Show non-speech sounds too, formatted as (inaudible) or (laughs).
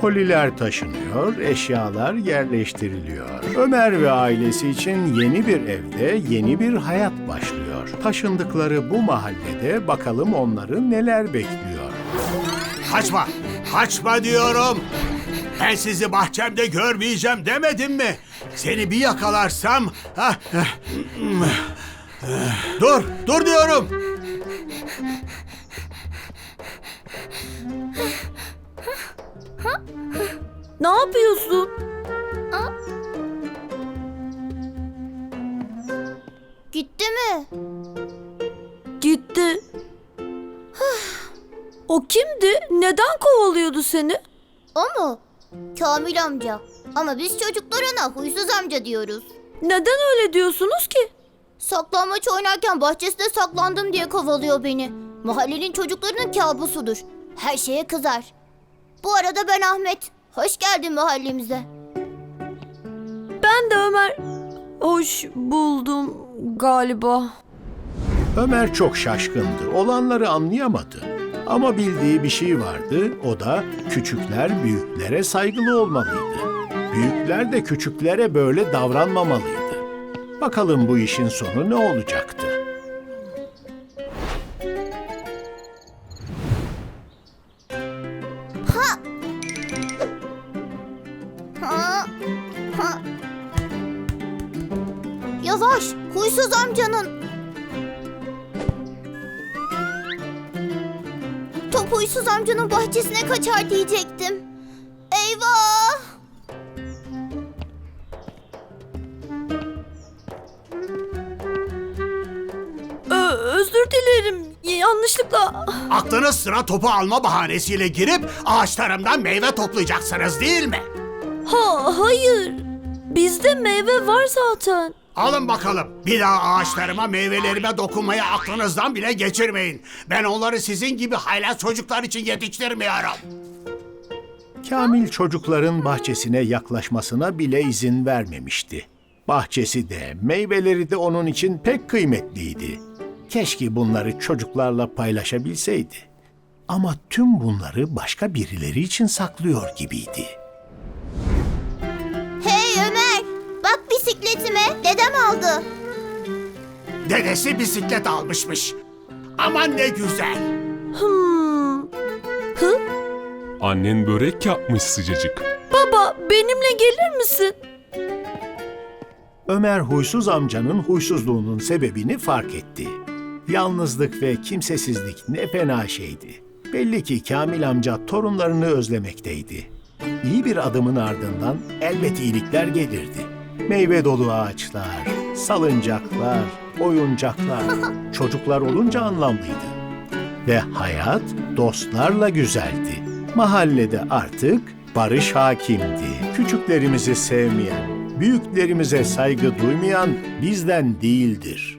Koliler taşınıyor, eşyalar yerleştiriliyor. Ömer ve ailesi için yeni bir evde yeni bir hayat başlıyor. Taşındıkları bu mahallede bakalım onları neler bekliyor. Kaçma! Kaçma diyorum! Ben sizi bahçemde görmeyeceğim demedim mi? Seni bir yakalarsam... Ah, ah, Dur! Dur diyorum! Ne yapıyorsun? Gitti mi? Gitti. o kimdi? Neden kovalıyordu seni? O mu? Kamil amca. Ama biz çocuklar ona huysuz amca diyoruz. Neden öyle diyorsunuz ki? Saklanmaç oynarken bahçesinde saklandım diye kovalıyor beni. Mahallenin çocuklarının kabusudur. Her şeye kızar. Bu arada ben Ahmet. Hoş geldin mahallemize. Ben de Ömer hoş buldum galiba. Ömer çok şaşkındı. Olanları anlayamadı. Ama bildiği bir şey vardı. O da küçükler büyüklere saygılı olmalıydı. Büyükler de küçüklere böyle davranmamalıydı. Bakalım bu işin sonu ne olacaktı? Yavaş, huysuz amcanın. Top huysuz amcanın bahçesine kaçar diyecektim. Eyvah! Ö- özür dilerim. Yanlışlıkla Aklınız sıra topu alma bahanesiyle girip ağaçlarımdan meyve toplayacaksınız değil mi? Ha hayır. Bizde meyve var zaten. Alın bakalım. Bir daha ağaçlarıma, meyvelerime dokunmayı aklınızdan bile geçirmeyin. Ben onları sizin gibi haylaz çocuklar için yetiştirmiyorum. Kamil çocukların bahçesine yaklaşmasına bile izin vermemişti. Bahçesi de, meyveleri de onun için pek kıymetliydi. Keşke bunları çocuklarla paylaşabilseydi. Ama tüm bunları başka birileri için saklıyor gibiydi. Dedem aldı. Dedesi bisiklet almışmış. Aman ne güzel. Hmm. Hı? Annen börek yapmış sıcacık. Baba benimle gelir misin? Ömer huysuz amcanın huysuzluğunun sebebini fark etti. Yalnızlık ve kimsesizlik ne fena şeydi. Belli ki Kamil amca torunlarını özlemekteydi. İyi bir adımın ardından elbet iyilikler gelirdi. Meyve dolu ağaçlar, salıncaklar, oyuncaklar, (laughs) çocuklar olunca anlamlıydı. Ve hayat dostlarla güzeldi. Mahallede artık barış hakimdi. Küçüklerimizi sevmeyen, büyüklerimize saygı duymayan bizden değildir.